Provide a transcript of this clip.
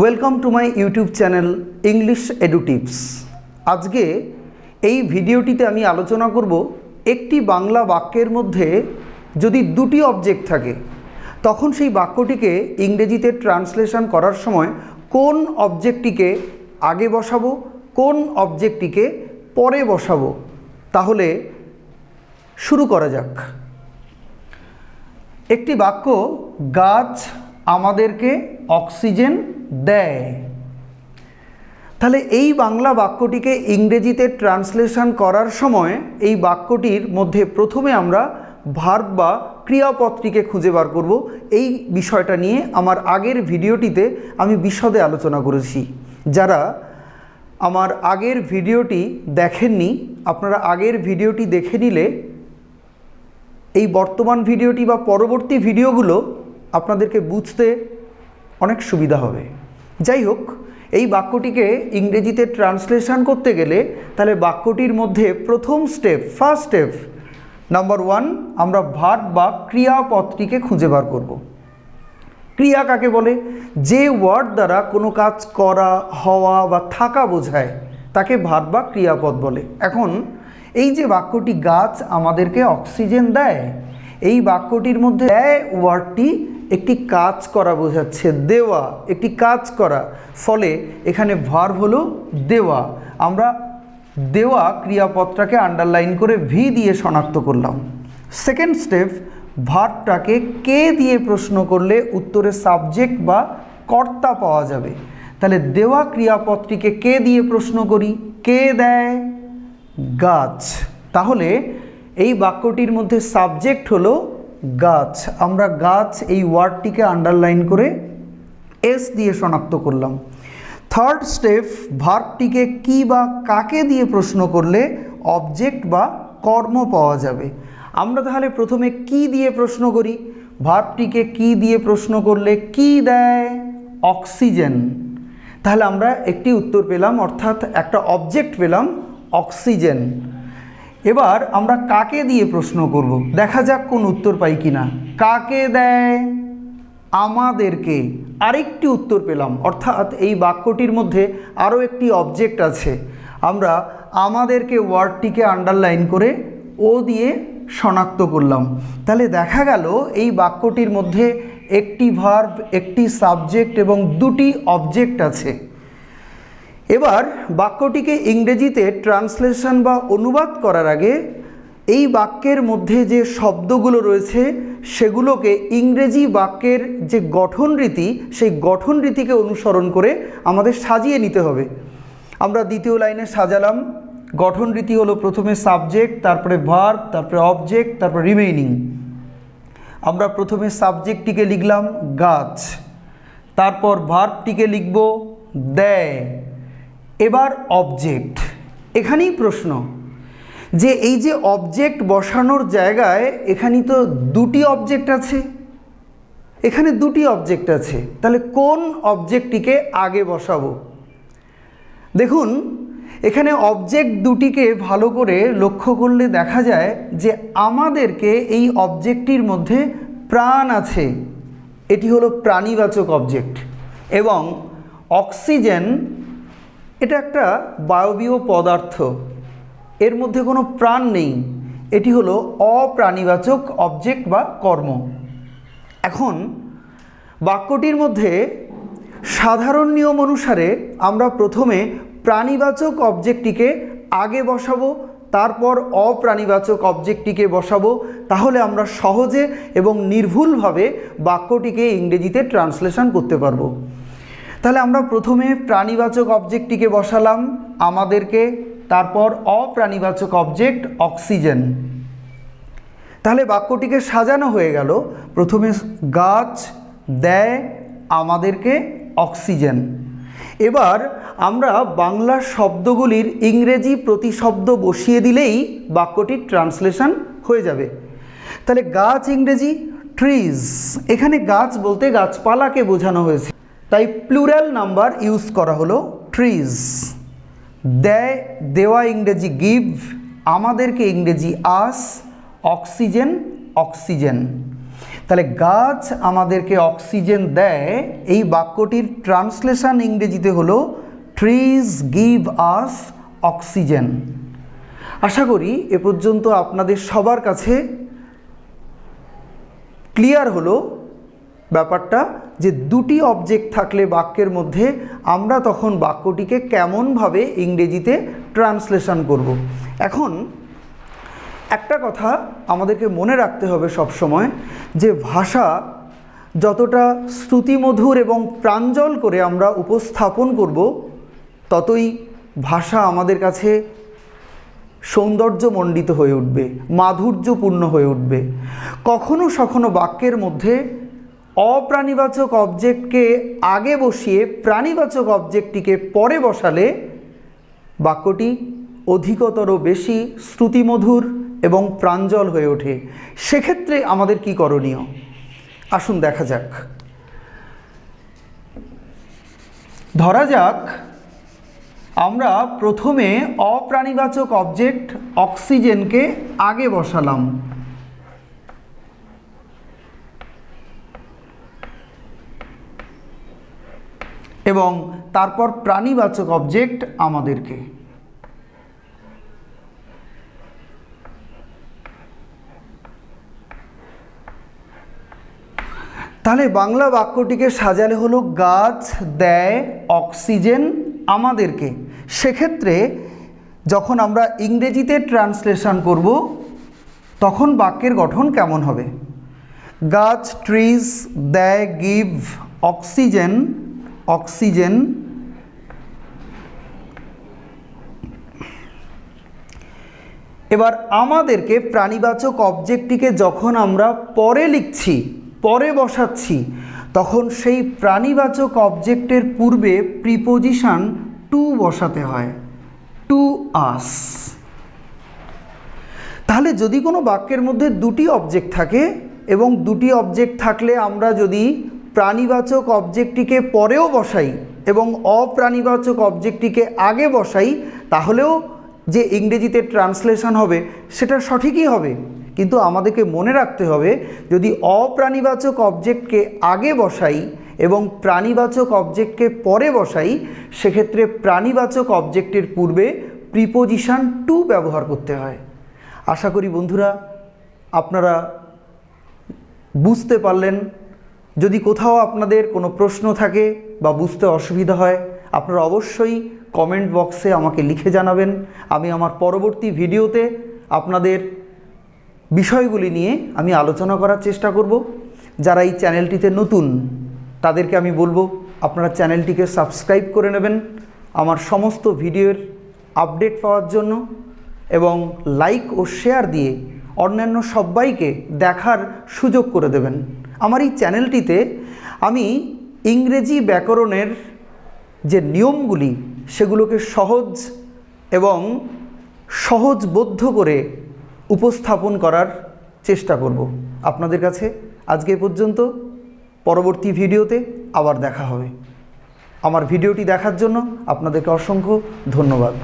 Welcome to my YouTube channel English এডুটিভস আজকে এই ভিডিওটিতে আমি আলোচনা করব একটি বাংলা বাক্যের মধ্যে যদি দুটি অবজেক্ট থাকে, তখন সেই বাক্যটিকে ইংরেজিতে ট্রান্সলেশন করার সময় কোন অবজেক্টটিকে আগে বসাবো, কোন অবজেক্টটিকে পরে বসাবো, তাহলে শুরু করা যাক। একটি বাক্য, গাছ আমাদেরকে অক্সিজেন দেয়। তাহলে এই বাংলা বাক্যটিকে ইংরেজিতে ট্রান্সলেশন করার সময় এই বাক্যটির মধ্যে প্রথমে আমরা ভার্ব বা ক্রিয়াপদটিকে খুঁজে বার করব। এই বিষয়টা নিয়ে আমার আগের ভিডিওটিতে আমি বিশদে আলোচনা করেছি। যারা আমার আগের ভিডিওটি দেখেননি, আপনারা আগের ভিডিওটি দেখে নিলে এই বর্তমান ভিডিওটি বা পরবর্তী ভিডিওগুলো আপনাদেরকে বুঝতে অনেক সুবিধা হবে। যাই হোক, এই বাক্যটিকে ইংরেজিতে ট্রান্সলেশন করতে গেলে তাহলে বাক্যটির মধ্যে প্রথম step first step number one আমরা ভার্ব বা ক্রিয়াপদটিকে খুঁজে বার করব। ক্রিয়া কাকে বলে? যে ওয়ার্ড দ্বারা কোনো কাজ করা, হওয়া বা থাকা বোঝায়, তাকে ভার্ব বা ক্রিয়াপদ বলে। এখন, এই যে বাক্যটি গাছ আমাদেরকে অক্সিজেন দেয়, এই বাক্যটির মধ্যে দেয় ওয়ার্ডটি একটি কাজ করা বোঝাচ্ছে দেওয়া, একটি কাজ করা। ফলে এখানে ভার্ব হলো দেওয়া। আমরা দেওয়া ক্রিয়াপদটাকে আন্ডারলাইন করে ভি দিয়ে শনাক্ত করলাম। সেকেন্ড স্টেপ ভার্বটাকে কে দিয়ে প্রশ্ন করলে উত্তরে সাবজেক্ট বা কর্তা পাওয়া যাবে। তাহলে দেওয়া ক্রিয়াপদটিকে কে দিয়ে প্রশ্ন করি। কে দেয় গাছ। তাহলে এই বাক্যটির মধ্যে সাবজেক্ট হলো গাছ। আমরা গাছ এই ওয়ার্ডটিকে আন্ডারলাইন করে এস দিয়ে শনাক্ত করলাম। থার্ড স্টেপ ভার্বটিকে কি বা কাকে দিয়ে প্রশ্ন করলে অবজেক্ট বা কর্ম পাওয়া যাবে? আমরা তাহলে প্রথমে কি দিয়ে প্রশ্ন করি? ভার্বটিকে কি দিয়ে প্রশ্ন করলে কি দেয়? অক্সিজেন তাহলে আমরা একটি উত্তর পেলাম, অর্থাৎ একটা অবজেক্ট পেলাম অক্সিজেন এবার আমরা কাকে দিয়ে প্রশ্ন করব? দেখা যাক কোন উত্তর পাই কিনা। কাকে দেয়? আমাদেরকে আরেকটি উত্তর পেলাম। অর্থাৎ এই বাক্যটির মধ্যে আরও একটি অবজেক্ট আছে। আমরা আমাদেরকে ওয়ার্ডটিকে আন্ডারলাইন করে ও দিয়ে শনাক্ত করলাম। তাহলে দেখা গেল এই বাক্যটির মধ্যে একটি ভার্ব একটি সাবজেক্ট এবং দুটি অবজেক্ট আছে। এবার বাক্যটিকে ইংরেজিতে ট্রান্সলেশন বা অনুবাদ করার আগে এই বাক্যের মধ্যে যে শব্দগুলো রয়েছে সেগুলোকে ইংরেজি বাক্যের যে গঠন রীতি, সেই গঠন রীতিকে অনুসরণ করে আমাদের সাজিয়ে নিতে হবে। আমরা দ্বিতীয় লাইনে সাজালাম। গঠন রীতি হলো প্রথমে সাবজেক্ট, তারপরে ভার্ব, তারপরে অবজেক্ট, তারপরে রিমেইনিং। আমরা প্রথমে সাবজেক্টটিকে লিখলাম গাছ, তারপর ভার্বটিকে লিখব দেয়। এবার অবজেক্ট এখানেই প্রশ্ন, যে এই যে অবজেক্ট বসানোর জায়গায় এখানে তো দুটি অবজেক্ট আছে। এখানে দুটি অবজেক্ট আছে, তাহলে কোন অবজেক্টটিকে আগে বসাবো? দেখুন, এখানে অবজেক্ট দুটিকে ভালো করে লক্ষ্য করলে দেখা যায় যে আমাদেরকে এই অবজেক্টটির মধ্যে প্রাণ আছে। এটি হলো প্রাণীবাচক অবজেক্ট এবং অক্সিজেন এটা একটা বায়বীয় পদার্থ। এর মধ্যে কোনো প্রাণ নেই। এটি হলো অপ্রাণীবাচক অবজেক্ট বা কর্ম। এখন, বাক্যটির মধ্যে সাধারণ নিয়ম অনুসারে আমরা প্রথমে প্রাণীবাচক অবজেক্টটিকে আগে বসাবো, তারপর অপ্রাণীবাচক অবজেক্টটিকে বসাবো, তাহলে আমরা সহজে এবং নির্ভুলভাবে বাক্যটিকে ইংরেজিতে ট্রান্সলেশন করতে পারব। তাহলে আমরা প্রথমে প্রাণীবাচক অবজেক্টটিকে বসালাম, আমাদেরকে, তারপর অপ্রাণীবাচক অবজেক্ট অক্সিজেন তাহলে বাক্যটিকে সাজানো হয়ে গেল। প্রথমে গাছ, দেয়, আমাদেরকে অক্সিজেন এবার আমরা বাংলা শব্দগুলির ইংরেজি প্রতিশব্দ বসিয়ে দিলেই বাক্যটির ট্রান্সলেশন হয়ে যাবে। তাহলে গাছ ইংরেজি ট্রিজ এখানে গাছ বলতে গাছপালাকে বোঝানো হয়েছে। তাই প্লুরাল নাম্বার ইউজ করা হলো ট্রিজ দেয়, দেওয়া ইংরেজি গিভ আমাদেরকে ইংরেজি আস অক্সিজেন অক্সিজেন তাহলে গাছ আমাদেরকে অক্সিজেন দেয়, এই বাক্যটির ট্রান্সলেশন ইংরেজিতে হলো ট্রিজ গিভ আস অক্সিজেন আশা করি এ পর্যন্ত আপনাদের সবার কাছে ক্লিয়ার হলো ব্যাপারটা। যে দুটি অবজেক্ট থাকলে বাক্যের মধ্যে আমরা তখন বাক্যটিকে কেমনভাবে ইংরেজিতে ট্রান্সলেশন করব। এখন একটা কথা আমাদেরকে মনে রাখতে হবে সব সময় যে ভাষা যতটা শ্রুতিমধুর এবং প্রাঞ্জল করে আমরা উপস্থাপন করব, ততই ভাষা আমাদের কাছে সৌন্দর্যমণ্ডিত হয়ে উঠবে, মাধুর্যপূর্ণ হয়ে উঠবে কখনো সখনো বাক্যের মধ্যে অপ্রাণীবাচক অবজেক্টকে আগে বসিয়ে প্রাণীবাচক অবজেক্টটিকে পরে বসালে বাক্যটি অধিকতর বেশি শ্রুতিমধুর এবং প্রাঞ্জল হয়ে ওঠে। সেক্ষেত্রে আমাদের কি করণীয়? আসুন দেখা যাক। ধরা যাক, আমরা প্রথমে অপ্রাণীবাচক অবজেক্ট অক্সিজেনকে আগে বসালাম। এবং তারপর প্রাণীবাচক অবজেক্ট আমাদেরকে। তাহলে বাংলা বাক্যটিকে সাজালে হলো গাছ, দেয়, অক্সিজেন আমাদেরকে। সেক্ষেত্রে যখন আমরা ইংরেজিতে ট্রান্সলেশন করব, তখন বাক্যের গঠন কেমন হবে? গাছ ট্রিজ দেয় গিভ অক্সিজেন অক্সিজেন। এবার আমাদেরকে প্রাণীবাচক অবজেক্টটিকে যখন আমরা পরে লিখছি, পরে বসাচ্ছি, তখন সেই প্রাণীবাচক অবজেক্টের পূর্বে প্রিপোজিশন টু বসাতে হয়। টু আস তাহলে যদি কোনো বাক্যের মধ্যে দুটি অবজেক্ট থাকে এবং দুটি অবজেক্ট থাকলে আমরা যদি প্রাণীবাচক অবজেক্টটিকে পরেও বসাই এবং অপ্রাণীবাচক অবজেক্টটিকে আগে বসাই, তাহলেও যে ইংরেজিতে ট্রান্সলেশন হবে সেটা সঠিকই হবে। কিন্তু আমাদেরকে মনে রাখতে হবে, যদি অপ্রাণীবাচক অবজেক্টকে আগে বসাই এবং প্রাণীবাচক অবজেক্টকে পরে বসাই, সেক্ষেত্রে প্রাণীবাচক অবজেক্টের পূর্বে প্রিপোজিশন টু ব্যবহার করতে হয়। আশা করি বন্ধুরা, আপনারা বুঝতে পারলেন যদি কোথাও আপনাদের কোনো প্রশ্ন থাকে বা বুঝতে অসুবিধা হয়, আপনারা অবশ্যই কমেন্ট বক্সে আমাকে লিখে জানাবেন। আমি আমার পরবর্তী ভিডিওতে আপনাদের বিষয়গুলি নিয়ে আমি আলোচনা করার চেষ্টা করব। যারা এই চ্যানেলটিতে নতুন, তাদেরকে আমি বলব, আপনারা চ্যানেলটিকে সাবস্ক্রাইব করে নেবেন। আমার সমস্ত ভিডিওর আপডেট পাওয়ার জন্য এবং লাইক ও শেয়ার দিয়ে অন্যান্য সবাইকে দেখার সুযোগ করে দেবেন। আমার এই চ্যানেলটিতে আমি ইংরেজি ব্যাকরণের যে নিয়মগুলি, সেগুলোকে সহজ এবং সহজবোধ্য করে উপস্থাপন করার চেষ্টা করব। আপনাদের কাছে আজকে পর্যন্ত। পরবর্তী ভিডিওতে আবার দেখা হবে। আমার ভিডিওটি দেখার জন্য আপনাদেরকে অসংখ্য ধন্যবাদ।